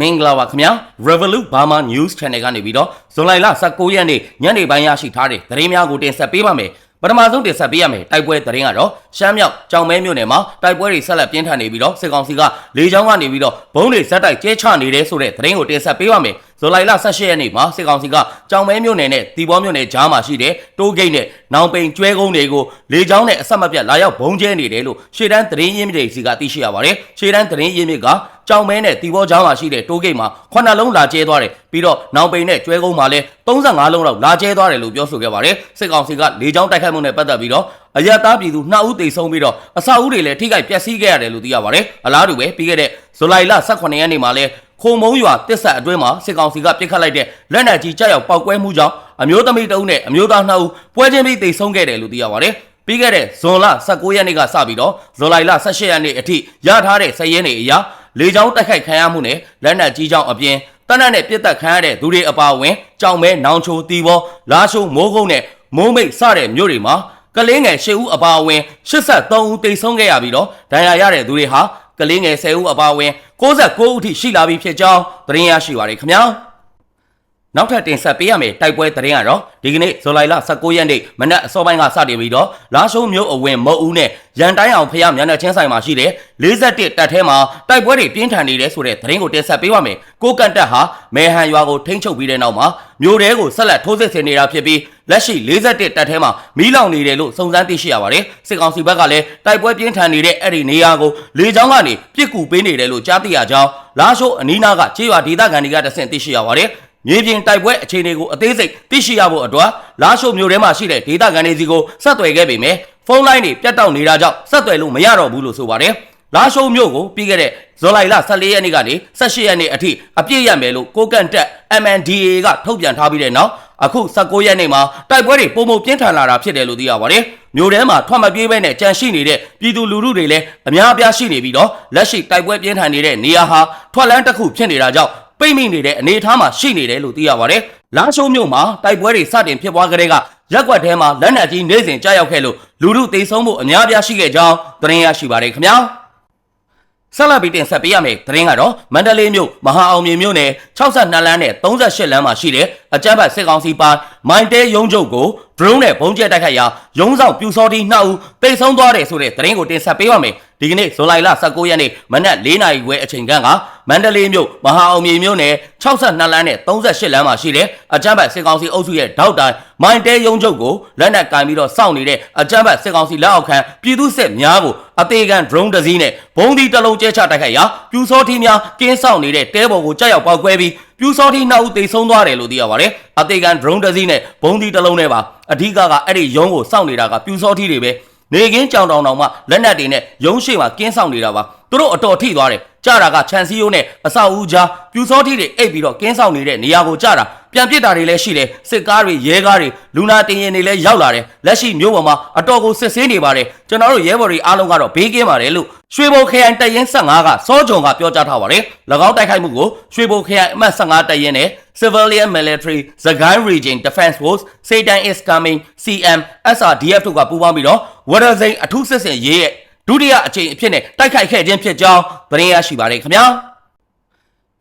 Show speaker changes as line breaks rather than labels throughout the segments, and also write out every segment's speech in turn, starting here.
မင်္ဂလာပါခင်ဗျာ Revolut Burma News Channel ကနေပြီးတော့ဇွန်လ19ရက်နေ့ညနေပိုင်းရရှိထားတဲ့သတင်းများကိုတင်ဆက်ပေးပါမယ်ပထမဆုံးတင်ဆက်ပေးရမယ်တိုက်ပွဲသတင်းကတော့ရှမ်းမြောက်ကြောင်မဲမြို့နယ်မှာတိုက်ပွဲတွေဆက်လက်ပြင်းထန်နေပြီးတော့စစ်ကောင်စီကလေကြောင်းကနေပြီးတော့ဘုံတွေဇက်တိုက်ကျဲချနေတဲ့ဆိုတဲ့သတင်းကိုတင်ဆက်ပေးပါမယ်ဇူလိုင်လ18ရက်နေ့မှာစစ်ကောင်စီကကြောင်မဲမြို့နယ်နဲ့တီဘောမြို့နယ်ကြားမှာရှိတဲ့တိုးဂိတ်နဲ့နောင်ပိန်ကျွဲကုန်းတွေကိုလေကြောင်းနဲ့အဆက်မပြတ်လာရောက်ဘုံကျဲနေတယ်လို့ရှေ့တန်းသတင်းရင်းမြစ်တွေစီကသိရှိရပါတယ်ရှေ့တန်းသတင်းရင်းမြစ်က ကြောင်မဲနဲ့တီဘောကြားမှာရှိတဲ့တိုးဂိတ်မှာခုနှစ်လုံးလာကျဲသွားတယ်ပြီးတော့နောင်ပိန်နဲ့ကျွဲကုန်းမှာလည်း35လုံးလောက်လာကျဲသွားတယ်လို့ပြောဆိုခဲ့ပါတယ်စစ်ကောင်စီကလေကြောင်းတိုက်ခိုက်မှုနဲ့ပတ်သက်ပြီးတော့အရတားပြည်သူနှစ်ဦးသေဆုံးပြီးတော့အဆောက်အဦတွေလည်းထိခိုက်ပျက်စီးခဲ့ရတယ်လို့သိရပါတယ်အလားတူပဲပြီးခဲ့တဲ့ဇူလိုင်လ18ရက်နေ့မှာလည်းခုံမုံရွာတစ်ဆက်အတွင်းမှာစစ်ကောင်စီကပစ်ခတ်လိုက်တဲ့လက်နက်ကြီးကြောက်ရောက်ပောက်ကွဲမှုကြောင့်အမျိုးသမီးတဦးနဲ့အမျိုးသားနှစ်ဦးပွဲချင်းပြီးသေဆုံးခဲ့တယ်လို့သိရပါတယ်ပြီးခဲ့တဲ့ဇွန်လ19ရက်နေ့ကစပြီးတော့ဇူလိုင်လ18ရက်နေ့အထိရထားတဲ့စည်ရင်းတွေအရာ လေကြောင်းတိုက်ခိုက်ခံရမှုနဲ့လက်နက်ကြီးကြောင့်အပြင်တနက်နဲ့ပြစ်တက်ခံရတဲ့သူတွေအပါအဝင်ကြောင်မဲနောင်ချိုတီဘောလာရှိုးမိုးကုန်းနဲ့မိုးမိတ်စတဲ့မြို့တွေမှာကလေးငယ်10ဦးအပါအဝင်83ဦးတိတ်ဆုံးခဲ့ရပြီးတော့ဒဏ်ရာရတဲ့သူတွေဟာကလေးငယ်10ဦးအပါအဝင်69ဦးထိရှိလာပြီဖြစ်ကြောင်းသတင်းရရှိပါရခင်ဗျာ နောက်ထပ်တင်ဆက်ပေးရမယ်တိုက်ပွဲသတင်းကတော့ဒီကနေ့ဇူလိုင်လ19ရက်နေ့မနက်အစောပိုင်းကစတင်ပြီးတော့လာရှုံးမြို့အဝင်မုတ်ဦးနဲ့ရန်တိုင်းအောင်ဖျားမြန်တဲ့ချင်းဆိုင်မှာရှိတဲ့41တပ်ထဲမှာတိုက်ပွဲတွေပြင်းထန်နေတယ်ဆိုတဲ့သတင်းကိုတင်ဆက်ပေးပါမယ်ကိုကန်တက်ဟာမဲဟန်ရွာကိုထိန်းချုပ်ပြီးတဲ့နောက်မှာမြို့တဲကိုဆက်လက်ထိုးစစ်ဆင်နေတာဖြစ်ပြီးလက်ရှိ41တပ်ထဲမှာမီးလောင်နေတယ်လို့စုံစမ်းသိရှိရပါတယ်စစ်ကောင်စီဘက်ကလည်းတိုက်ပွဲပြင်းထန်နေတဲ့အဲ့ဒီနေရာကိုလေကြောင်းကနေပြစ်ကူပေးနေတယ်လို့ကြားသိရကြောင်းလာရှိုးအနီးနားကခြေရွာဒေသခံတွေကတဆင့်သိရှိရပါတယ် မြေပြင်တိုက်ပွဲအခြေအနေကိုအသေးစိတ်သိရှိရဖို့အတွက်လာရှိုးမြို့ထဲမှာရှိတဲ့ဒေသခံတွေစီကိုဆက်သွယ်ခဲ့ပေမယ့်ဖုန်းလိုင်းတွေပြတ်တောက်နေတာကြောင့်ဆက်သွယ်လို့မရတော့ဘူးလို့ဆိုပါတယ်။လာရှိုးမြို့ကိုပြီးခဲ့တဲ့ဇွန်လ14ရက်နေ့ကနေ18ရက်နေ့အထိအပြည့်ရမယ်လို့ကိုကန့်တက် MNDAA ကထုတ်ပြန်ထားပြီးတဲ့နောက်အခု19ရက်နေ့မှာတိုက်ပွဲတွေပုံမပြင်းထန်လာတာဖြစ်တယ်လို့သိရပါတယ်။မြို့ထဲမှာထွက်မပြေးဘဲနဲ့ကြန့်ရှိနေတဲ့ပြည်သူလူထုတွေလည်းအများအပြားရှိနေပြီးတော့လက်ရှိတိုက်ပွဲပြင်းထန်နေတဲ့နေရာဟာထွက်လန်းတစ်ခုဖြစ်နေတာကြောင့် ပိတ်မိနေတဲ့အနေအထားမှာရှိနေတယ်လို့သိရပါတယ်။လာရှိုးမြို့မှာတိုက်ပွဲတွေစတင်ဖြစ်ပွားကြတဲ့ကရက်ကွက်ထဲမှာလက်နက်ကြီးနေစဉ်ကြားရောက်ခဲ့လို့လူထုသေဆုံးမှုအများအပြားရှိခဲ့ကြောင်းသတင်းရရှိပါတယ်ခင်ဗျာ။ဆက်လက်ပြီးတင်ဆက်ပေးရမယ့်သတင်းကတော့မန္တလေးမြို့မဟာအောင်မြေမြို့နယ်62လမ်းနဲ့38လမ်းမှာရှိတဲ့အကြမ်းဖက်စစ်ကောင်စီပိုင်းမိုင်းတဲရုံးချုပ်ကို drone နဲ့ဘုံကျဲတိုက်ခိုက်ရာရုံးဆောင်ပြူစောတီ2ဦးတိတ်ဆုံးသွားတယ်ဆိုတဲ့သတင်းကိုတင်ဆက်ပေးပါမယ် ဒီကနေ့ဇွန်လ19ရက်နေ့မနက်4နာရီခွဲအချိန်ကမန္တလေးမြို့မဟာအောင်မြေမြို့နယ်62လမ်းနဲ့38လမ်းမှာရှိတဲ့အကြမ်းဖက်စစ်ကောင်စီအုပ်စုရဲ့ထောက်တိုင်မိုင်းတဲရုံးချုပ်ကိုလက်နက်ကင်ပြီးတော့စောင့်နေတဲ့အကြမ်းဖက်စစ်ကောင်စီလက်အောက်ခံပြည်သူစစ်များကိုအသေးခံ drone တစ်စီးနဲ့ဘုံဒီတစ်လုံးကျဲချတိုက်ခိုက်ရာပြူစောထီများကင်းဆောင်နေတဲ့တဲဘော်ကိုကြောက်ရောက်ပေါက်ကွဲပြီးပြူစောထီနှစ်ဦးသေဆုံးသွားတယ်လို့သိရပါတယ်အသေးခံ drone တစ်စီးနဲ့ဘုံဒီတစ်လုံးနဲ့ပါအဓိကကအဲ့ဒီရုံးကိုစောင့်နေတာကပြူစောထီတွေပဲ နေကင်းကြောင်တောင်တောင်မှလက်နက်တွေနဲ့ရုံးရှိမှာကင်းဆောင်နေတာပါသူတို့အတော်ထိသွားတယ် ကြတာကခြံစည်းရိုးနဲ့အဆောက်အဦကြားပြူစောထီတွေအိပ်ပြီးတော့ကင်းဆောင်နေတဲ့နေရာကိုကြတာပြန်ပစ်တာတွေလည်းရှိတယ်စစ်ကားတွေရဲကားတွေလူနာတင်ရင်တွေလည်းရောက်လာတယ်လက်ရှိမျိုးပေါ်မှာအတော်ကိုစစ်ဆေးနေပါတယ်ကျွန်တော်တို့ရဲဘော်တွေအားလုံးကတော့ဘေးကင်းပါတယ်လို့ရွှေဘုံခရိုင်တပ်ရင်း15ကစောကြုံကပြောကြားထားပါတယ်၎င်းတိုက်ခိုက်မှုကိုရွှေဘုံခရိုင်အမှတ်15တပ်ရင်းနဲ့ Civilian Military Zagain Region Defense Force Satan is coming CM SRDF တို့ကပူးပေါင်းပြီးတော့ဝရဇိန်အထူးစစ်စင်ရေးရဲ့ ဒုတိယအကြိမ်အဖြစ်နဲ့တိုက်ခိုက်ခဲ့ခြင်းဖြစ်ကြောင်းသတင်းရရှိပါတယ်ခင်ဗျာ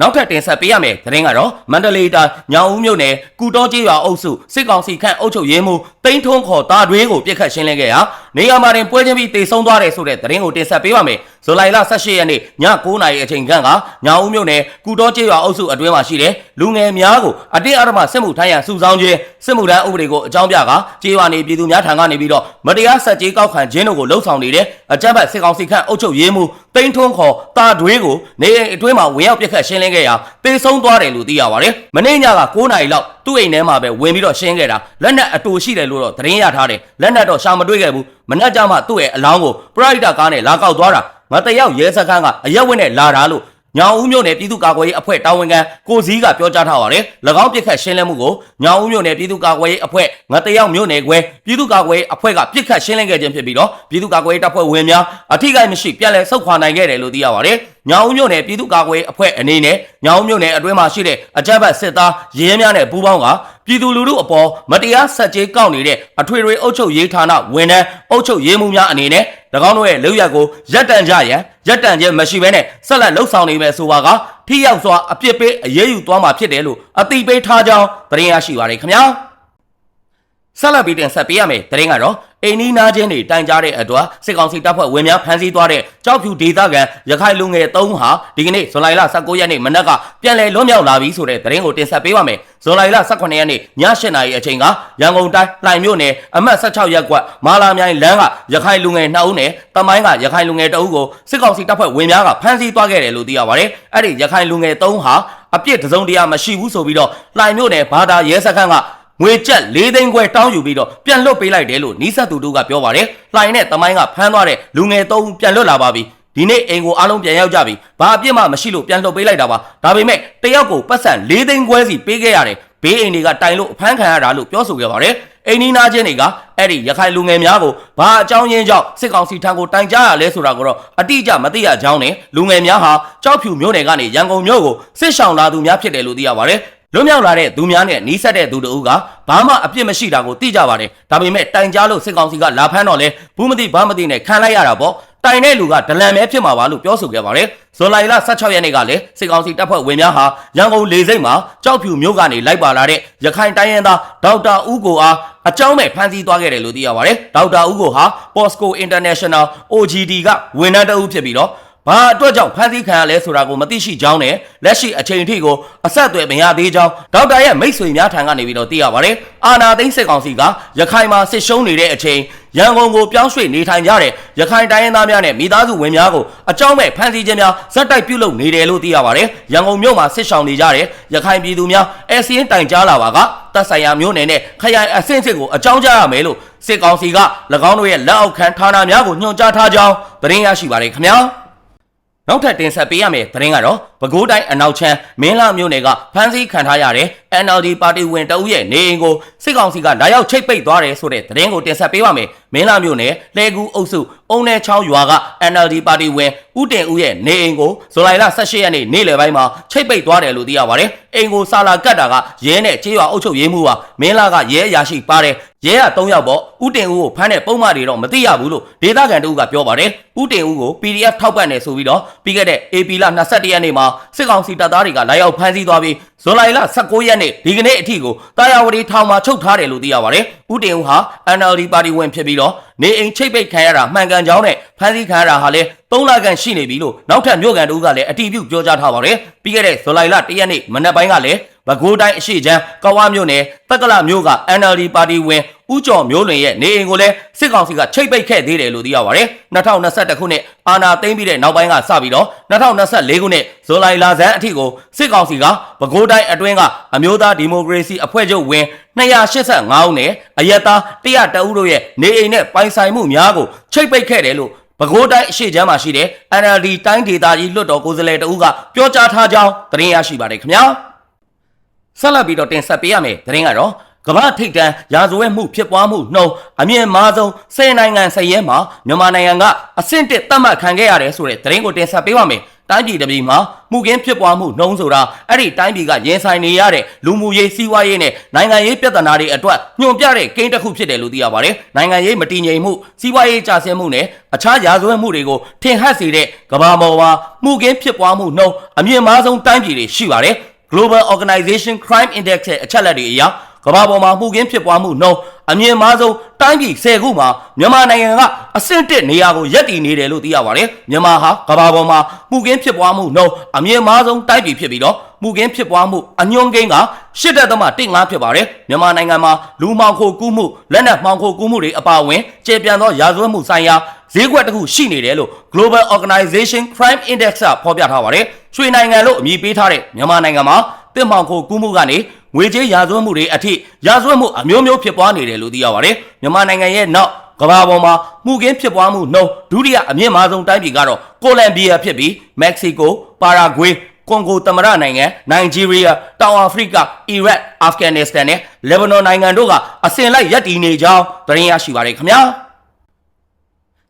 နောက်ထပ်တင်ဆက်ပေးရမယ့်သတင်းကတော့မန္တလေးတိုင်းညောင်ဦးမြို့နယ်ကုတောကျေးရွာအုပ်စုစစ်ကောင်စီခန့်အုပ်ချုပ်ရေးမှူးတိန်းထွန်းခေါ်တာတွင်းကိုပြစ်ခတ်ရှင်းလင်းခဲ့ရာ နေရာမှာတင်ပွဲချင်းပြီးတေဆုံးသွားတယ်ဆိုတဲ့သတင်းကိုတင်ဆက်ပေးပါမယ်ဇူလိုင်လ18ရက်နေ့ည9:00နာရီအချိန်ခန့်ကညောင်ဦးမြို့နယ်ကုတောကျေးရွာအုပ်စုအတွင်းမှာရှိတဲ့လူငယ်များကိုအတင်းအဓမ္မစစ်မှုထမ်းရန်စုဆောင်းခြင်းစစ်မှုထမ်းဥပဒေကိုအကြောင်းပြကာကျေးရွာနေပြည်သူများထံကနေပြီးတော့မတရားဆက်ကြေးကောက်ခံခြင်းတို့ကိုလှုံ့ဆော်နေတဲ့အကြမ်းဖက်စစ်ကောင်စီခန့်အုပ်ချုပ်ရေးမှူးတိန်းထွန်းခေါ်တာတွင်းကိုနေအိမ်အတွင်းမှာဝင်ရောက်ပြစ်ခတ်ရှင်းလင်းခဲ့ရာတေဆုံးသွားတယ်လို့သိရပါတယ်။မနေ့ညက9နာရီလောက်သူ့အိမ်ထဲမှာပဲဝင်ပြီးတော့ရှင်းခဲ့တာလက်နက်အတူရှိတယ်လို့တော့သတင်းရထားတယ်လက်နက်တော့ရှာမတွေ့ခဲ့ဘူးမနှက်ကြမှသူ့ရဲ့အလောင်းကိုပရိုက်တာကားနဲ့လာကောက်သွားတာငါတယောက်ရဲစခန်းကအရက်ဝင်းနဲ့လာတာလို့ညောင်ဦးမြို့နယ်ပြည်သူ့ကာကွယ်ရေးအဖွဲ့တာဝန်ခံကိုစည်းကပြောကြားထားပါတယ်။၎င်းပြစ်ခတ်ရှင်းလင်းမှုကိုညောင်ဦးမြို့နယ်ပြည်သူ့ကာကွယ်ရေးအဖွဲ့ငါတယောက်မြို့နယ်ခွဲပြည်သူ့ကာကွယ်ရေးအဖွဲ့ကပြစ်ခတ်ရှင်းလင်းခဲ့ခြင်းဖြစ်ပြီးတော့ပြည်သူ့ကာကွယ်ရေးတပ်ဖွဲ့ဝင်များအထိကိမရှိပြန်လည်ဆုတ်ခွာနိုင်ခဲ့တယ်လို့သိရပါတယ်။ညောင်ဦးမြို့နယ်ပြည်သူ့ကာကွယ်ရေးအဖွဲ့အနေနဲ့ညောင်ဦးမြို့နယ်အတွင်းမှာရှိတဲ့အကြမ်းဖက်စစ်သားရဲများနဲ့ပူးပေါင်းက ပြည်သူလူထုအပေါ်မတရားဆက်ကြေးကောက်နေတဲ့အထွေထွေအုပ်ချုပ်ရေးဌာနဝန်ထမ်းအုပ်ချုပ်ရေးမှုများအနေနဲ့၎င်းတို့ရဲ့လုပ်ရက်ကိုရပ်တန့်ကြရန်ရပ်တန့်ခြင်းမရှိဘဲနဲ့ဆက်လက်လှုပ်ဆောင်နေမယ်ဆိုပါကထိရောက်စွာအပြစ်ပေးအရေးယူသွားမှာဖြစ်တယ်လို့အတိပေးထားကြောင်းသတင်းရရှိပါရခင်ဗျာဆက်လက်ပြီးတင်ဆက်ပေးရမယ်သတင်းကတော့ အိန္ဒိနာချင်းတွေတိုင်ကြားတဲ့အတွက်စစ်ကောင်စီတပ်ဖွဲ့ဝင်များဖမ်းဆီးသွားတဲ့ကြောက်ဖြူဒေသခံရခိုင်လူငယ်၃ဦးဟာဒီကနေ့ဇွန်လ19ရက်နေ့မနက်ကပြန်လည်လွတ်မြောက်လာပြီဆိုတဲ့သတင်းကိုတင်ဆက်ပေးပါမယ်ဇွန်လ18ရက်နေ့ည8:00နာရီအချိန်ကရန်ကုန်တိုင်းလှိုင်မြို့နယ်အမှတ်16ရပ်ကွက်မာလာမြိုင်လမ်းကရခိုင်လူငယ်2ဦးနဲ့တမိုင်းကရခိုင်လူငယ်2ဦးကိုစစ်ကောင်စီတပ်ဖွဲ့ဝင်များကဖမ်းဆီးသွားခဲ့တယ်လို့သိရပါတယ်အဲ့ဒီရခိုင်လူငယ်3ဦးဟာအပြစ်တစုံတရာမရှိဘူးဆိုပြီးတော့လှိုင်မြို့နယ်ဘာသာရဲစခန်းက ငွေကျပ်၄သိန်းခွဲတောင်းယူပြီးတော့ပြန်လွတ်ပေးလိုက်တယ်လို့နီးစပ်သူတို့ကပြောပါတယ်။လှိုင်နဲ့တမိုင်းကဖမ်းသွားတဲ့လူငယ်၃ဦးပြန်လွတ်လာပါပြီ။ဒီနေ့အိမ်ကိုအားလုံးပြန်ရောက်ကြပြီ။ဘာအပြစ်မှမရှိလို့ပြန်လွတ်ပေးလိုက်တာပါ။ဒါပေမဲ့တယောက်ကိုပတ်စံ၄သိန်းခွဲစီပေးခဲ့ရတယ်။ဘေးအိမ်တွေကတိုင်လို့အဖမ်းခံရတာလို့ပြောဆိုခဲ့ပါတယ်။အိမ်နီးနားချင်းတွေကအဲ့ဒီရခိုင်လူငယ်များကိုဘာအကြောင်းရင်းကြောင့်စစ်ကောင်စီထံကိုတိုင်ကြားရလဲဆိုတာကိုတော့အတိအကျမသိရကြောင်းနဲ့လူငယ်များဟာကြောက်ဖြူမြို့နယ်ကနေရန်ကုန်မြို့ကိုစစ်ဆောင်လာသူများဖြစ်တယ်လို့သိရပါတယ်။ လွတ်မြောက်လာတဲ့သူများနဲ့နီးစပ်တဲ့သူတို့ကဘာမှအပြစ်မရှိတာကိုသိကြပါတယ်ဒါပေမဲ့တိုင်ကြားလို့စစ်ကောင်စီကလာဖမ်းတော့လဲဘူးမသိဘာမသိနဲ့ခံလိုက်ရတာပေါ့တိုင်တဲ့လူကဒလန်ပဲဖြစ်မှာပါလို့ပြောဆိုခဲ့ပါတယ်ဇွန်လလ16ရက်နေ့ကလည်းစစ်ကောင်စီတပ်ဖွဲ့ဝင်များဟာရန်ကုန်လေဆိပ်မှာကြောက်ဖြူမြို့ကနေလိုက်ပါလာတဲ့ရခိုင်တိုင်းရင်းသားဒေါက်တာဦးကိုအားအကြောင်းမဲ့ဖမ်းဆီးသွားခဲ့တယ်လို့သိရပါတယ်ဒေါက်တာဦးကိုဟာ Posco International OGD ကဝန်ထမ်းတအုပ်ဖြစ်ပြီးတော့ ဘာအတွက်ကြောင့်ဖမ်းဆီးခံရလဲဆိုတာကိုမသိရှိကြောင်းနဲ့လက်ရှိအချိန်အထိကိုအဆက်အသွယ်မရသေးကြောင်းဒေါက်တာရဲ့မိတ်ဆွေများထံကနေပြီးတော့သိရပါတယ်။အာနာသိန်းစစ်ကောင်စီကရခိုင်မှာစစ်ရှုံးနေတဲ့အချိန်ရန်ကုန်ကိုပြောင်းရွှေ့နေထိုင်ကြတဲ့ရခိုင်တိုင်းရင်းသားများနဲ့မိသားစုဝင်များကိုအကြောင်းမဲ့ဖမ်းဆီးခြင်းများဇက်တိုက်ပြုလုပ်နေတယ်လို့သိရပါတယ်။ရန်ကုန်မြို့မှာစစ်ရှောင်နေကြတဲ့ရခိုင်ပြည်သူများအစီရင်တိုင်ကြားလာပါကတပ်ဆိုင်ရာမျိုးနယ်နဲ့ခရိုင်အဆင့်စစ်ကိုအကြောင်းကြားရမယ်လို့စစ်ကောင်စီက၎င်းတို့ရဲ့လက်အောက်ခံဌာနများကိုညွှန်ကြားထားကြောင်းသတင်းရရှိပါတယ်ခင်ဗျာ။ နောက်ထပ်တင်ဆက်ပေးရမယ့်သတင်းကတော့ ပဲခူးတိုင်းအနောက်ချမ်းမင်းလာမြို့နယ်ကဖမ်းဆီးခံထားရတဲ့ NLD ပါတီဝင်တအုပ်ရဲ့နေအိမ်ကိုစစ်ကောင်စီကလာရောက်ချိတ်ပိတ်သွားတယ်ဆိုတဲ့သတင်းကိုတင်ဆက်ပေးပါမယ်။မင်းလာမြို့နယ်လှဲကူးအုပ်စုအုံနယ်ချောင်းရွာက NLD ပါတီဝင်ဦးတင်ဦးရဲ့နေအိမ်ကိုဇူလိုင်လ18ရက်နေ့နေ့လယ်ပိုင်းမှာချိတ်ပိတ်သွားတယ်လို့သိရပါတယ်။အိမ်ကိုစာလာကတ်တာကရဲနဲ့ကြေးရွာအုပ်ချုပ်ရေးမှုကမင်းလာကရဲအရာရှိပါတယ်။ရဲက3ယောက်ပေါ့ဦးတင်ဦးကိုဖမ်းတဲ့ပုံမှန်တွေတော့မသိရဘူးလို့ဒေသခံတို့ကပြောပါတယ်။ဦးတင်ဦးကို PDF ထောက်ပံ့တယ်ဆိုပြီးတော့ပြီးခဲ့တဲ့ AP လ21ရက်နေ့မှာစစ်ကောင်စီတပ်သားတွေကလာရောက်ဖမ်းဆီးသွားပြီးဇွန်လ19ရက်နေ့ဒီကနေ့အထိကိုတာယာဝတီထောင်မှာချုပ်ထားတယ်လို့သိရပါတယ်။ဦးတင်ဦးဟာ NLD ပါတီဝင်ဖြစ်ပြီးတော့နေအိမ်ချိတ်ပိတ်ခံရတာမှန်ကန်ကြောင်းနဲ့ဖမ်းဆီးခံရတာဟာလည်း3လခန့်ရှိနေပြီလို့နောက်ထပ်မြို့ကန်တို့ကလည်းအတည်ပြုပြောကြားထားပါတယ်။ပြီးခဲ့တဲ့ဇူလိုင်လ1ရက်နေ့မနက်ပိုင်းကလည်းပဲခူးတိုင်းအရှိချမ်းကဝါမြို့နယ်တက္ကလမြို့က NLD ပါတီဝင် ဦးကျော်မျိုးလွင်ရဲ့နေအိမ်ကိုလည်းစစ်ကောင်စီကချိတ်ပိတ်ခဲ့သေးတယ်လို့သိရပါတယ်။2021ခုနှစ်အာဏာသိမ်းပြီးတဲ့နောက်ပိုင်းကစပြီးတော့2024ခုနှစ်ဇူလိုင်လဆန်းအထိကိုစစ်ကောင်စီကပဲခူးတိုင်းအတွင်းကအမျိုးသားဒီမိုကရေစီအဖွဲ့ချုပ်ဝင်285ဦးနဲ့အယက်သား100ဦးတို့ရဲ့နေအိမ်နဲ့ပိုင်ဆိုင်မှုများကိုချိတ်ပိတ်ခဲ့တယ်လို့ပဲခူးတိုင်းအရှိချမ်းမှာရှိတဲ့ NLD တိုင်းဒေသကြီးလွှတ်တော်ကိုယ်စားလှယ်တဦးကပြောကြားထားကြောင်းသတင်းရရှိပါတယ်ခင်ဗျာ။ဆက်လက်ပြီးတော့တင်ဆက်ပေးရမယ်သတင်းကတော့ ကမ္ဘာထိပ်တန်းရာဇဝတ်မှုဖြစ်ပွားမှုနှုန်းအမြင့်မားဆုံး၁၀နိုင်ငံစရဲမှာမြန်မာနိုင်ငံကအဆင့်တစ်သတ်မှတ်ခံခဲ့ရတယ်ဆိုတဲ့သတင်းကိုတင်ဆက်ပေးပါမယ်။တိုင်းပြည်တစ်ပြည်မှာမှုကင်းဖြစ်ပွားမှုနှုန်းဆိုတာအဲ့ဒီတိုင်းပြည်ကရင်ဆိုင်နေရတဲ့လူမှုရေးစီးပွားရေးနဲ့နိုင်ငံရေးပြဿနာတွေအတွက်ညွန်ပြတဲ့ကိန်းတစ်ခုဖြစ်တယ်လို့သိရပါတယ်။နိုင်ငံရေးမတည်ငြိမ်မှုစီးပွားရေးကျဆင်းမှုနဲ့အခြားရာဇဝတ်မှုတွေကိုထင်ဟပ်စေတဲ့ကမ္ဘာပေါ်မှာမှုကင်းဖြစ်ပွားမှုနှုန်းအမြင့်မားဆုံးတိုင်းပြည်တွေရှိပါတယ်။ Global Organization Crime Index ရဲ့အချက်အလက်တွေအရ ကမ္ဘာပေါ်မှာမှုကင်းဖြစ်ပွားမှုနှုန်းအမြင့်မားဆုံးတိုင်းပြည်10ခုမှာမြန်မာနိုင်ငံကအဆင့်1နေရာကိုရပ်တည်နေတယ်လို့သိရပါတယ်မြန်မာဟာကမ္ဘာပေါ်မှာမှုကင်းဖြစ်ပွားမှုနှုန်းအမြင့်မားဆုံးတိုင်းပြည်ဖြစ်ပြီးတော့မှုကင်းဖြစ်ပွားမှုအညွှန်းကိန်းက8.15ဖြစ်ပါတယ်မြန်မာနိုင်ငံမှာလူမှောင်ခိုကူးမှုလက်နက်မှောင်ခိုကူးမှုတွေအပါအဝင်ကျေပြန့်သောရာဇဝတ်မှုဆိုင်ရာဈေးကွက်တစ်ခုရှိနေတယ်လို့ Global Organization Crime Index ကဖော်ပြထားပါတယ်ရွှေနိုင်ငံလို့အမည်ပေးထားတဲ့မြန်မာနိုင်ငံမှာ တစ်မှောင်ခိုကူးမှုကနေငွေကြေးရာဇဝတ်မှုတွေအထိရာဇဝတ်မှုအမျိုးမျိုးဖြစ်ပွားနေတယ်လို့သိရပါတယ်မြန်မာနိုင်ငံရဲ့နောက်ကမ္ဘာပေါ်မှာမှုကင်းဖြစ်ပွားမှုနှုန်းဒုတိယအမြင့်မားဆုံးတိုင်းပြည်ကတော့ကိုလံဘီယာဖြစ်ပြီးမက္ကဆီကိုပါရာဂွေးကွန်ဂိုသမရနိုင်ငံနိုင်ဂျီးရီးယားတောင်အာဖရိကအီရတ်အာဖဂန်နစ္စတန်နဲ့လေဘနွန်နိုင်ငံတို့ကအစဉ်လိုက်ရပ်တည်နေကြောင်းသတင်းရရှိပါတယ်ခင်ဗျာ